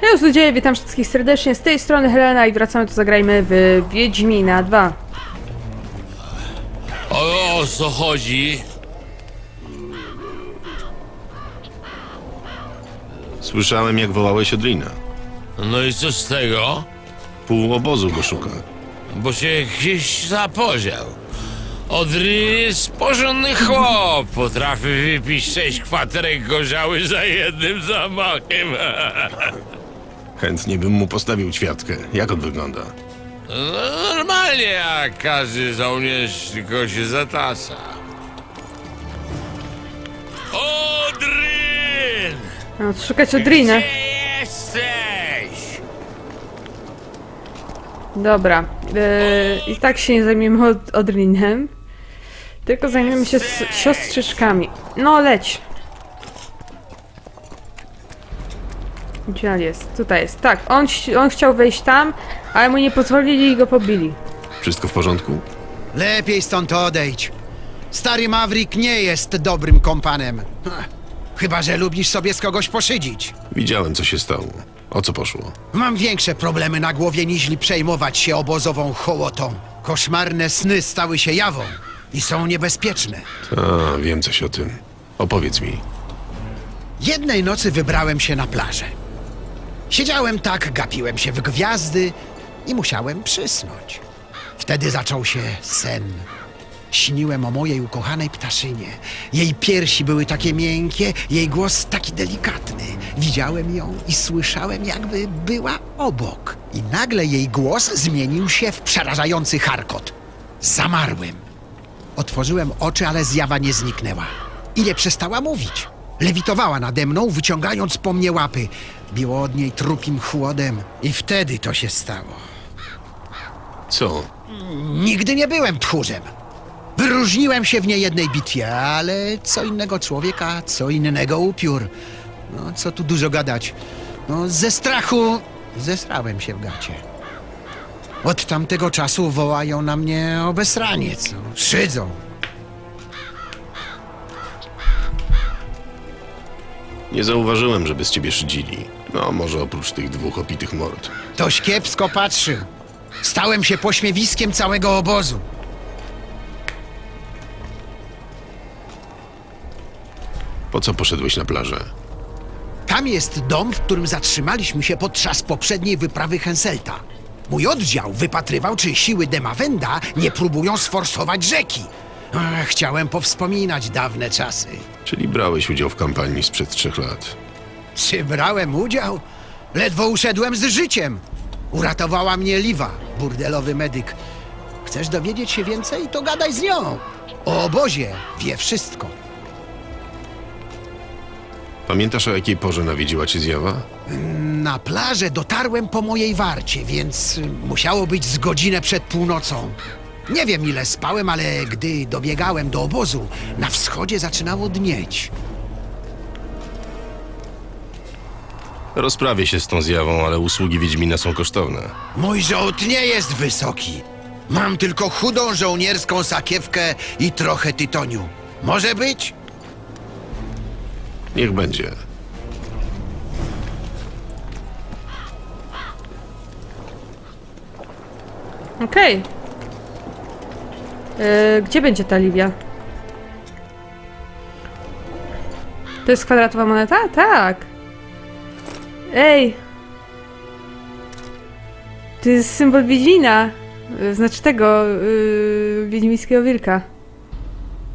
Hej, ludzie, witam wszystkich serdecznie. Z tej strony Helena i wracamy tu zagrajmy w Wiedźmina 2. O, o co chodzi? Słyszałem, jak wołałeś Odrina. No i co z tego? Pół obozu go szuka. Bo się gdzieś zapodział. Odryn jest porządny chłop. Potrafi wypić sześć kwaterek gorzały za jednym zamachem. Chętnie bym mu postawił ćwiartkę. Jak on wygląda? No, normalnie jak każdy żołnierz, tylko się zatasa. Odryn! No, szukać Odrinę. Gdzie jesteś? Dobra. Yy, I tak się nie zajmiemy od, Odrinem. Tylko zajmiemy się z siostrzyczkami. No, leć. Gdzie on jest? Tutaj jest. Tak, on, on chciał wejść tam, ale mu nie pozwolili i go pobili. Wszystko w porządku? Lepiej stąd odejdź. Stary Mawrik nie jest dobrym kompanem. Ha, Chyba, że lubisz sobie z kogoś poszydzić. Widziałem, co się stało. O co poszło? Mam większe problemy na głowie, niż przejmować się obozową hołotą. Koszmarne sny stały się jawą i są niebezpieczne. A, wiem coś o tym. Opowiedz mi. Jednej nocy wybrałem się na plażę. Siedziałem tak, gapiłem się w gwiazdy i musiałem przysnąć. Wtedy zaczął się sen. Śniłem o mojej ukochanej ptaszynie. Jej piersi były takie miękkie, jej głos taki delikatny. Widziałem ją i słyszałem, jakby była obok. I nagle jej głos zmienił się w przerażający charkot. Zamarłem. Otworzyłem oczy, ale zjawa nie zniknęła. I nie przestała mówić. Lewitowała nade mną, wyciągając po mnie łapy. Biło od niej trupim chłodem. I wtedy to się stało. Co? Nigdy nie byłem tchórzem. Wyróżniłem się w niejednej bitwie, ale co innego człowieka, co innego upiór. No, co tu dużo gadać. No, ze strachu zesrałem się w gacie. Od tamtego czasu wołają na mnie obesraniec. no, Szydzą. Nie zauważyłem, żeby z ciebie szydzili. No, może oprócz tych dwóch opitych mord. Toś kiepsko patrzy. Stałem się pośmiewiskiem całego obozu. Po co poszedłeś na plażę? Tam jest dom, w którym zatrzymaliśmy się podczas poprzedniej wyprawy Henselta. Mój oddział wypatrywał, czy siły Demawenda nie próbują sforsować rzeki. Ech, chciałem powspominać dawne czasy. Czyli brałeś udział w kampanii sprzed trzech lat. Czy brałem udział? Ledwo uszedłem z życiem. Uratowała mnie Liwa, burdelowy medyk. Chcesz dowiedzieć się więcej? To gadaj z nią. O obozie wie wszystko. Pamiętasz, o jakiej porze nawiedziła cię zjawa? Na plażę dotarłem po mojej warcie, więc y, musiało być z godzinę przed północą. Nie wiem ile spałem, ale gdy dobiegałem do obozu, na wschodzie zaczynało dnieć. Rozprawię się z tą zjawą, ale usługi Wiedźmina są kosztowne. Mój żołd nie jest wysoki. Mam tylko chudą żołnierską sakiewkę i trochę tytoniu. Może być? Niech będzie. Okej. Yy, gdzie będzie ta Livia? To jest kwadratowa moneta? Tak. Ej! To jest symbol Wiedźmina. Yy, Znaczy tego, yy, Wiedźmińskiego wilka.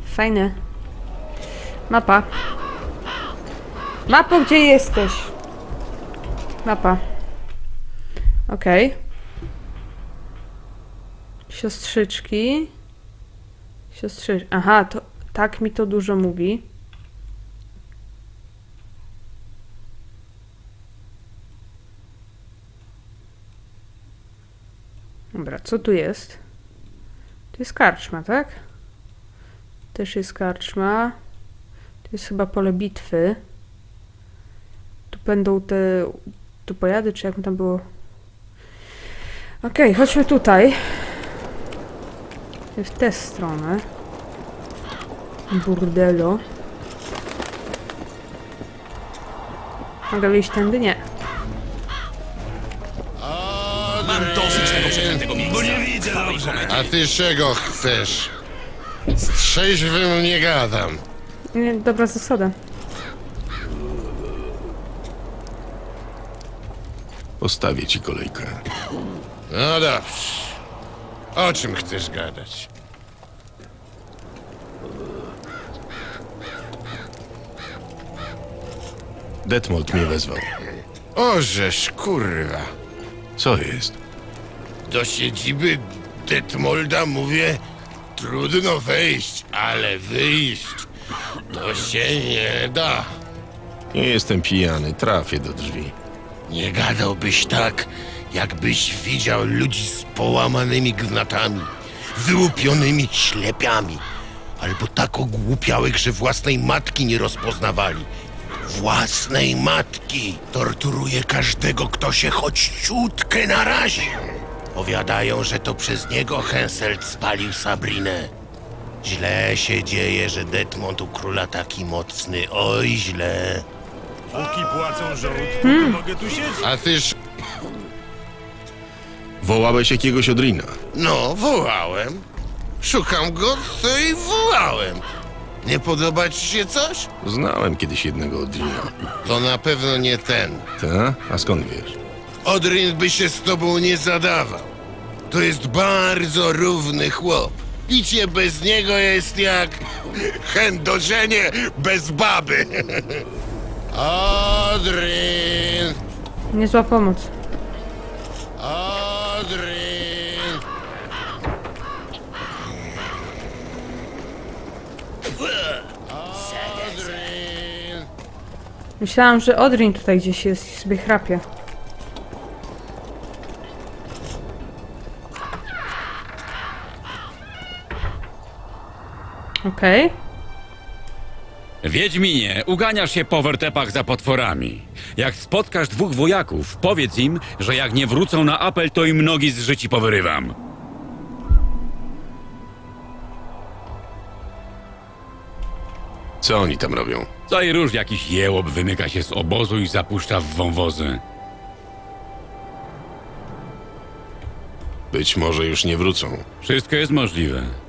Fajne. Mapa. Mapo, gdzie jesteś? Mapa. Okej. Siostrzyczki. Siostrzycz. Aha, to tak mi to dużo mówi. Dobra, co tu jest? To jest karczma, tak? Też jest karczma. To jest chyba pole bitwy. Tu będą te... Tu pojady, czy jak tam było? Okej, chodźmy tutaj. W tę stronę. Burdelo. Mogę wyjść tędy? Nie. A ty czego chcesz? Z trzeźwym nie gadam. Nie, dobra zasada. Postawię ci kolejkę. No dobrze. O czym chcesz gadać? Detmold mnie wezwał. Ożeż, kurwa. Co jest? Do siedziby Detmolda mówię, trudno wejść, ale wyjść to się nie da. Nie jestem pijany, trafię do drzwi. Nie gadałbyś tak, jakbyś widział ludzi z połamanymi gnatami, wyłupionymi ślepiami, albo tak ogłupiałych, że własnej matki nie rozpoznawali. Własnej matki torturuje każdego, kto się choć ciutkę naraził. Powiadają, że to przez niego Henselt spalił Sabrinę. Źle się dzieje, że Detmont u króla taki mocny, oj źle. Póki płacą żołd, póki mogę tu siedzieć. A tyż Wołałeś jakiegoś Odrina. No, wołałem. Szukam go, to i wołałem. Nie podoba ci się coś? Znałem kiedyś jednego Odrina. To na pewno nie ten. Ta? A skąd wiesz? Odrin by się z tobą nie zadawał. To jest bardzo równy chłop. Picie bez niego jest jak chędożenie bez baby. Odrin! Niezła pomoc. Odrin! Odrin! Myślałam, że Odrin tutaj gdzieś jest i sobie chrapie. Okej. Wiedźminie, uganiasz się po wertepach za potworami. Jak spotkasz dwóch wojaków, powiedz im, że jak nie wrócą na apel, to im nogi z życi powyrywam. Co oni tam robią? Co i róż jakiś jełop wymyka się z obozu i zapuszcza w wąwozy. Być może już nie wrócą. Wszystko jest możliwe.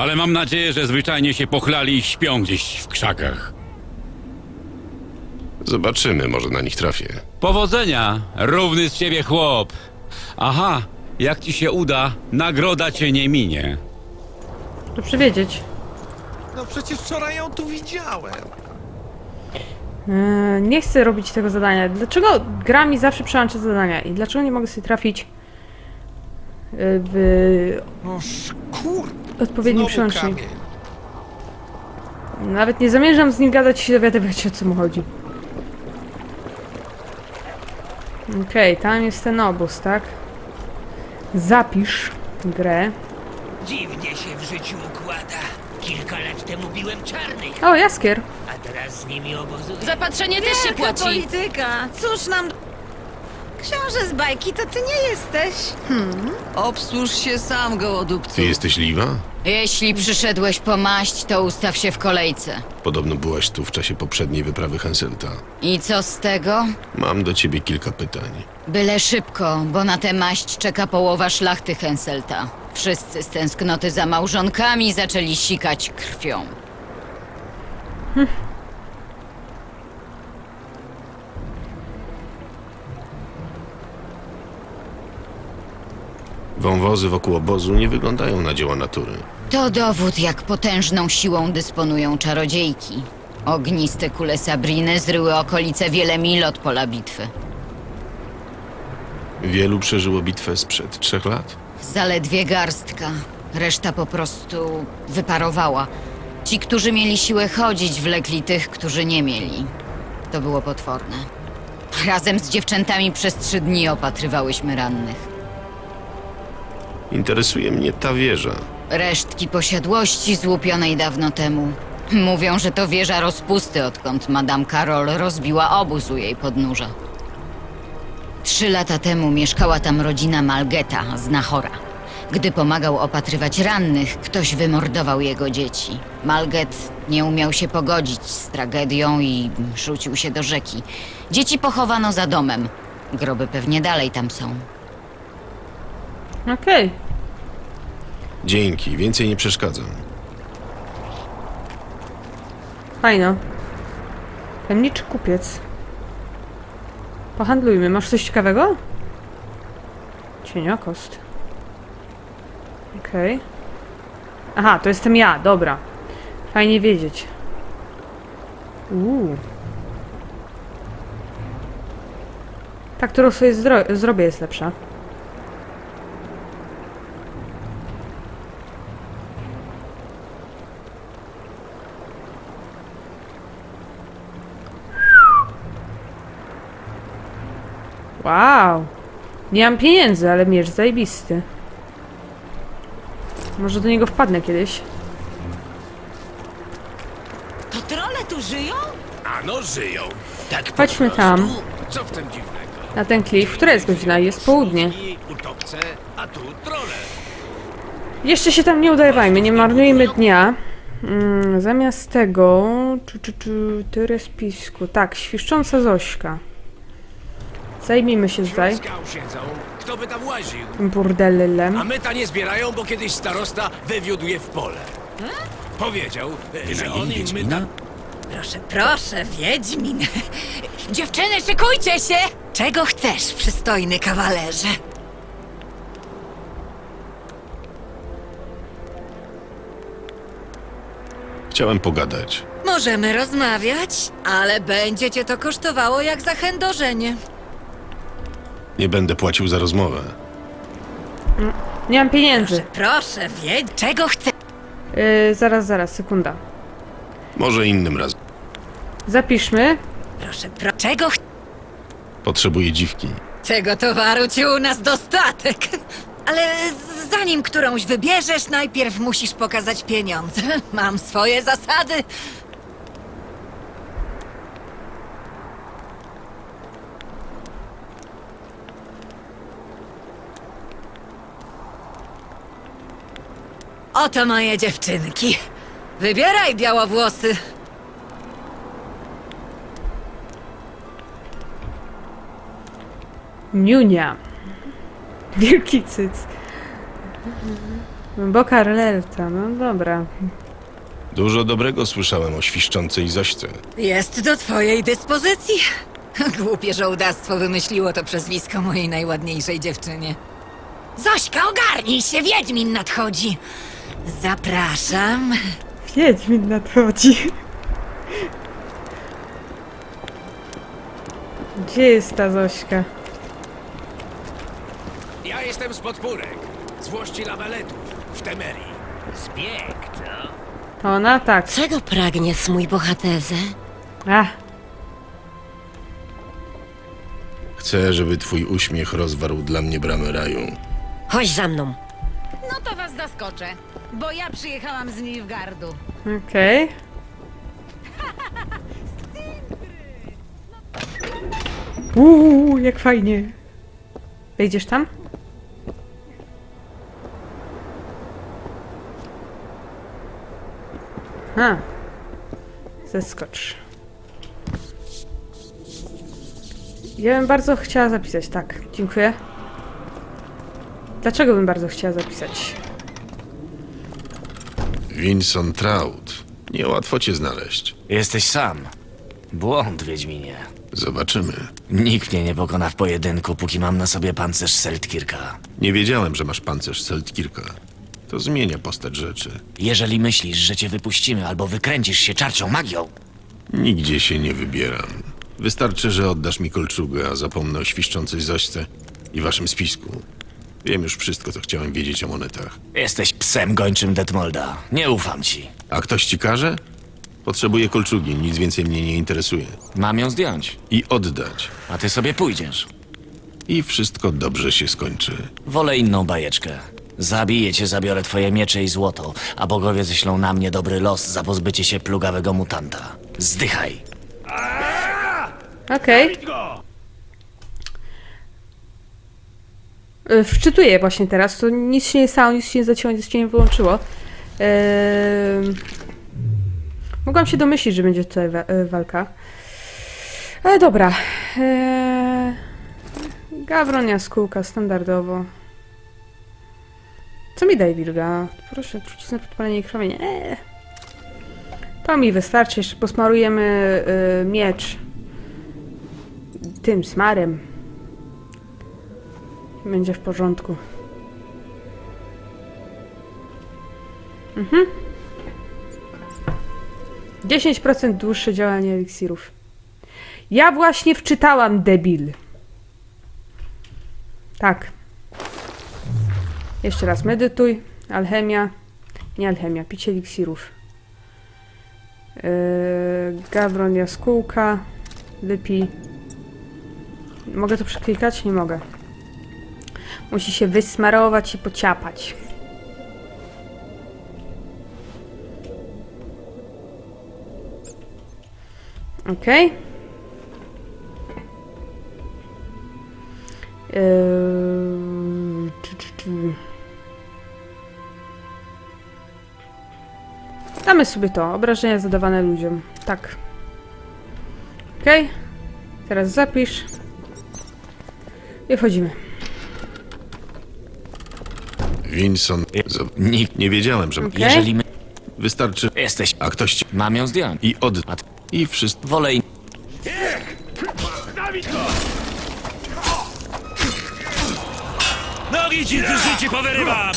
Ale mam nadzieję, że zwyczajnie się pochlali i śpią gdzieś w krzakach. Zobaczymy, może na nich trafię. Powodzenia, równy z ciebie chłop. Aha, jak ci się uda, nagroda cię nie minie. Dobrze wiedzieć. No przecież wczoraj ją tu widziałem. Eee, nie chcę robić tego zadania. Dlaczego gra mi zawsze przełącza zadania? I dlaczego nie mogę sobie trafić e, w Oż kur... odpowiednim Znowu kamień. Nawet nie zamierzam z nim gadać i się dowiadywać o co mu chodzi. Okej, tam jest ten obóz, tak? Zapisz grę. Dziwnie się w życiu układa. Kilka lat temu biłem czarnych, O, Jaskier. a teraz z nimi obozu. Zapatrzenie też się Wielka płaci. polityka. Cóż nam... Książę z bajki to ty nie jesteś. Obsłuż się sam, gołodupcu. Ty jesteś Liwa? Jeśli przyszedłeś po maść, to ustaw się w kolejce. Podobno byłaś tu w czasie poprzedniej wyprawy Henselta. I co z tego? Mam do ciebie kilka pytań. Byle szybko, bo na tę maść czeka połowa szlachty Henselta. Wszyscy z tęsknoty za małżonkami zaczęli sikać krwią. Wąwozy wokół obozu nie wyglądają na dzieła natury. To dowód, jak potężną siłą dysponują czarodziejki. Ogniste kule Sabriny zryły okolice wiele mil od pola bitwy. Wielu przeżyło bitwę sprzed trzech lat. Zaledwie garstka. Reszta po prostu wyparowała. Ci, którzy mieli siłę chodzić, wlekli tych, którzy nie mieli. To było potworne. Razem z dziewczętami przez trzy dni opatrywałyśmy rannych. Interesuje mnie ta wieża. Resztki posiadłości złupionej dawno temu. Mówią, że to wieża rozpusty, odkąd Madame Karol rozbiła obóz u jej podnóża. Trzy lata temu mieszkała tam rodzina Malgeta z Nahora. Gdy pomagał opatrywać rannych, ktoś wymordował jego dzieci. Malget nie umiał się pogodzić z tragedią i rzucił się do rzeki. Dzieci pochowano za domem. Groby pewnie dalej tam są. Okej. Dzięki, więcej nie przeszkadzam. Fajno. Tajemniczy kupiec. Pohandlujmy. Masz coś ciekawego? Cieniokost. Okej. Aha, to jestem ja, dobra. Fajnie wiedzieć. Uuu. Ta, którą sobie zdro- zrobię jest lepsza. Wow. Nie mam pieniędzy, ale miecz zajebisty. Może do niego wpadnę kiedyś. To trole tu żyją? Ano żyją. Tak po Chodźmy prostu. tam, Co w tym dziwnego? na ten klif. Która jest godzina? Jest południe. Utopce, a tu trole. Jeszcze się tam nie udawajmy, nie marnujmy dnia. Mm, zamiast tego... Czy, czy, czy, tyry spisku. Tak, świszcząca Zośka. Zajmijmy się tutaj siedzą. Kto by tam łaził? tym burdelem. A meta nie zbierają, bo kiedyś starosta wywiódł je w pole. Powiedział, że on im myta... Proszę, proszę, Wiedźmin. Dziewczyny, szykujcie się! Czego chcesz, przystojny kawalerze? Chciałem pogadać. Możemy rozmawiać, ale będzie cię to kosztowało jak zachędożenie. Nie będę płacił za rozmowę. Nie mam pieniędzy. Proszę, Wiedź, czego chcesz? Yy, zaraz, zaraz, sekunda. Może innym razem. Zapiszmy. Proszę, pro... czego ch... Potrzebuję dziwki. Tego towaru ci u nas dostatek. Ale z- zanim którąś wybierzesz, najpierw musisz pokazać pieniądze. Mam swoje zasady. Oto moje dziewczynki. Wybieraj białowłosy. Niunia. Wielki cyc. Głęboka relta, no dobra. Dużo dobrego słyszałem o świszczącej Zośce. Jest do twojej dyspozycji. Głupie żołdactwo wymyśliło to przezwisko mojej najładniejszej dziewczynie. Zośka, ogarnij się, Wiedźmin nadchodzi. Zapraszam. Wiedźmin nadchodzi. Gdzie jest ta Zośka? Ja jestem z podpórek. Z włości lawaletów w Temerii. Zbieg, co? To ona? Tak. Czego pragniesz, mój bohaterze? Ach, Chcę, żeby twój uśmiech rozwarł dla mnie bramę raju. Chodź za mną. Was zaskoczę, bo ja przyjechałam z Nilfgardu. okej. Uuu, jak fajnie. Wejdziesz tam? A. Zeskocz. Ja bym bardzo chciała zapisać, tak. Dziękuję. Dlaczego bym bardzo chciała zapisać? Vincent Trout. Niełatwo cię znaleźć. Jesteś sam. Błąd, Wiedźminie. Zobaczymy. Nikt mnie nie pokona w pojedynku, póki mam na sobie pancerz Seltkirka. Nie wiedziałem, że masz pancerz Seltkirka. To zmienia postać rzeczy. Jeżeli myślisz, że cię wypuścimy albo wykręcisz się czarcią magią, Nigdzie się nie wybieram. Wystarczy, że oddasz mi kolczugę, a zapomnę o świszczącej Zośce i waszym spisku. Wiem już wszystko, co chciałem wiedzieć o monetach. jesteś psem gończym Detmolda. Nie ufam ci. A ktoś ci każe? Potrzebuję kolczugi, nic więcej mnie nie interesuje. Mam ją zdjąć, I oddać. a ty sobie pójdziesz. I wszystko dobrze się skończy. Wolę inną bajeczkę. Zabiję cię, zabiorę twoje miecze i złoto, a bogowie ześlą na mnie dobry los za pozbycie się plugawego mutanta. Zdychaj. Okej. Y, Wczytuję właśnie teraz, to nic się nie stało, nic się nie zacięło, nic się nie wyłączyło. Ehm, Mogłam się domyślić, że będzie tutaj wa- y, walka. Ale dobra. Eee... Gawron jaskółka, standardowo. Co mi daje wilga? Proszę, trucizna podpalenie i krwawienie. Eee. To mi wystarczy. Jeszcze posmarujemy y, miecz tym smarem. Będzie w porządku. Mhm. 10% dłuższe działanie eliksirów. Ja właśnie wczytałam, debil. Tak. Jeszcze raz medytuj. Alchemia. Nie alchemia, picie eliksirów. Yy, Gawron jaskółka. Wypij. Mogę to przeklikać? Nie mogę. Musi się wysmarować i pociapać. Okej. Eee, czy- czy- czy- Damy sobie to. Obrażenia zadawane ludziom. Tak. Okej. Teraz zapisz. I wchodzimy. Winson. Z... Nikt. Nie wiedziałem, że. Okej. Jeżeli my Wystarczy. jesteś, A ktoś ci. mam ją zdjąć. I od. A I wszystko. Wolę im... Nogi ci z życie powyrywam!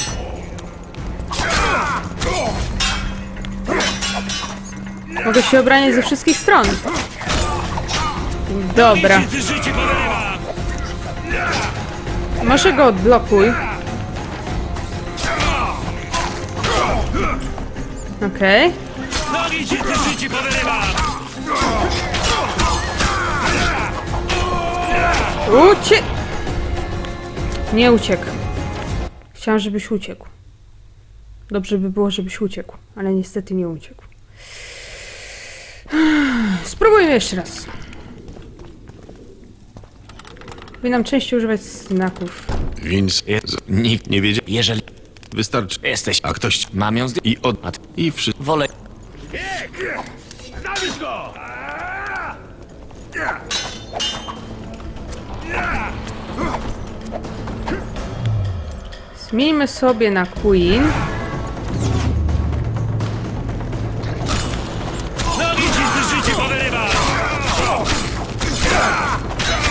Mogę się obraniać ze wszystkich stron. Dobra. Ci z życie powyrywam! Może go odblokuj. Okej. Nogi ci z życie powyrywam! Ucie... Nie uciekł. Chciałam, żebyś uciekł. Dobrze by było, żebyś uciekł, ale niestety nie uciekł. Spróbujmy jeszcze raz. Powinnam częściej używać znaków. Z... Nikt. Nie wiedziałem. Jeżeli Wystarczy. jesteś, A ktoś mam ją zdjąć. I od. I wszystko. Wolę... Zabić go! Zmieńmy sobie na Queen. Nogi ci z życie powyrywam!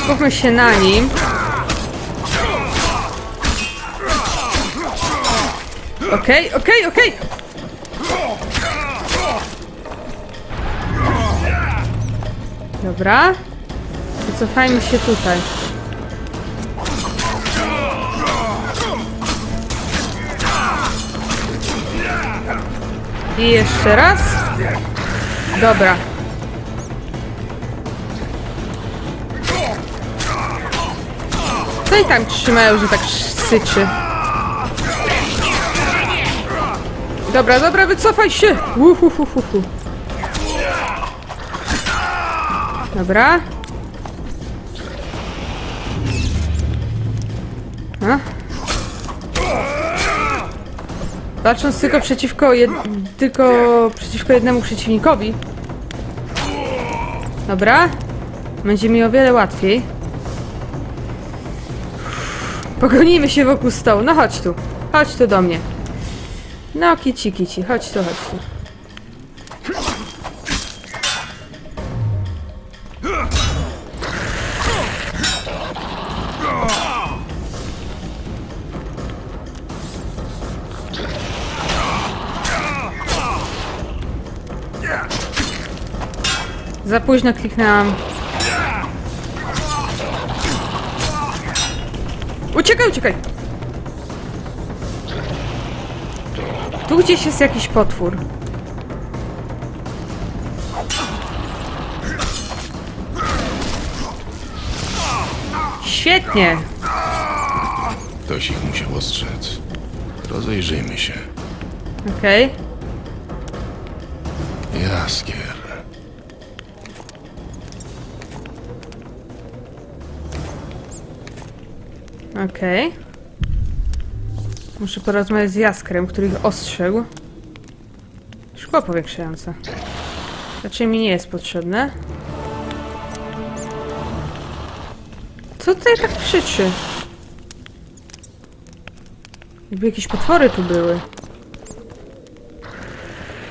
Skupmy się na nim. Okej, okej, okej! Dobra. Wycofajmy się tutaj. I jeszcze raz. Dobra. Co i tam trzymają, że tak syczy? Dobra, dobra, wycofaj się! Uhuhuhuhu. Dobra. A? Walcząc tylko przeciwko jed... tylko przeciwko jednemu przeciwnikowi. Dobra. Będzie mi o wiele łatwiej. Pogonimy się wokół stołu. No chodź tu. Chodź tu do mnie. No, kici, kici. Chodź tu, chodź tu. Za późno kliknęłam. Uciekaj, uciekaj! Tu gdzieś jest jakiś potwór. Świetnie! Ktoś ich musiał ostrzec. Rozejrzyjmy się. Okej. Jaskier. Okej. Muszę porozmawiać z Jaskrem, który ich ostrzegł. Szkło powiększające. Raczej mi nie jest potrzebne. Co tutaj tak krzyczy? Jakby jakieś potwory tu były.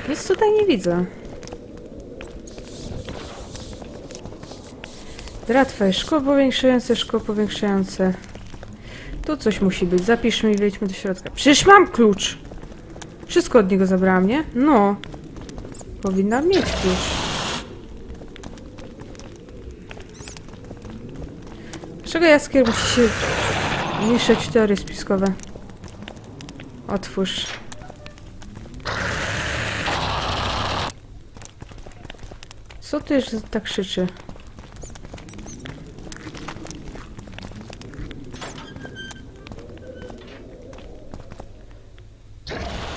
Nic tutaj nie widzę. Dratwa jest szkło powiększające, szkło powiększające. Tu coś musi być. Zapiszmy i wejdźmy do środka. Przecież mam klucz! Wszystko od niego zabrałam, nie? No. Powinnam mieć klucz. Dlaczego Jaskier musi się w teorie spiskowe? Otwórz. Co jeszcze tak krzyczy?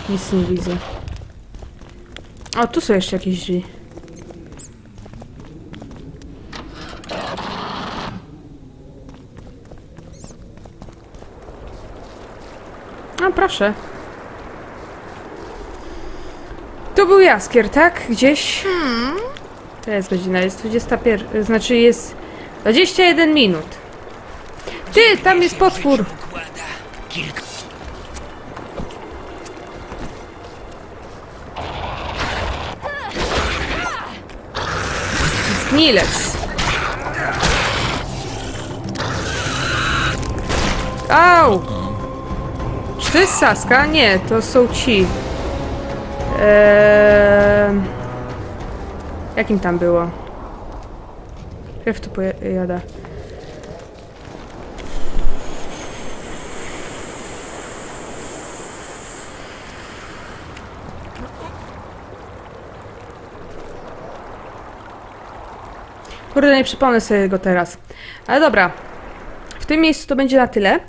Nic nie widzę. O, tu są jeszcze jakieś drzwi. No proszę. Tu był jaskier, tak? Gdzieś? To jest godzina, jest 21, znaczy jest 21 minut. Ty, tam jest potwór! Zgnilec. Au! Czy to jest Saska? Nie, to są ci. Eee... Jakim tam było? Krew tu pojada. Kurde, nie przypomnę sobie go teraz. Ale dobra. W tym miejscu to będzie na tyle.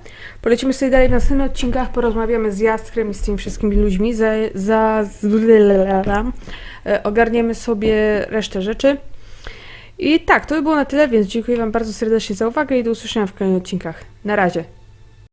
Polecimy sobie dalej w następnych odcinkach, porozmawiamy z Jaskrem i z tymi wszystkimi ludźmi. Za, za, e, ogarniemy sobie resztę rzeczy. I tak, to by było na tyle, więc dziękuję Wam bardzo serdecznie za uwagę i do usłyszenia w kolejnych odcinkach. Na razie.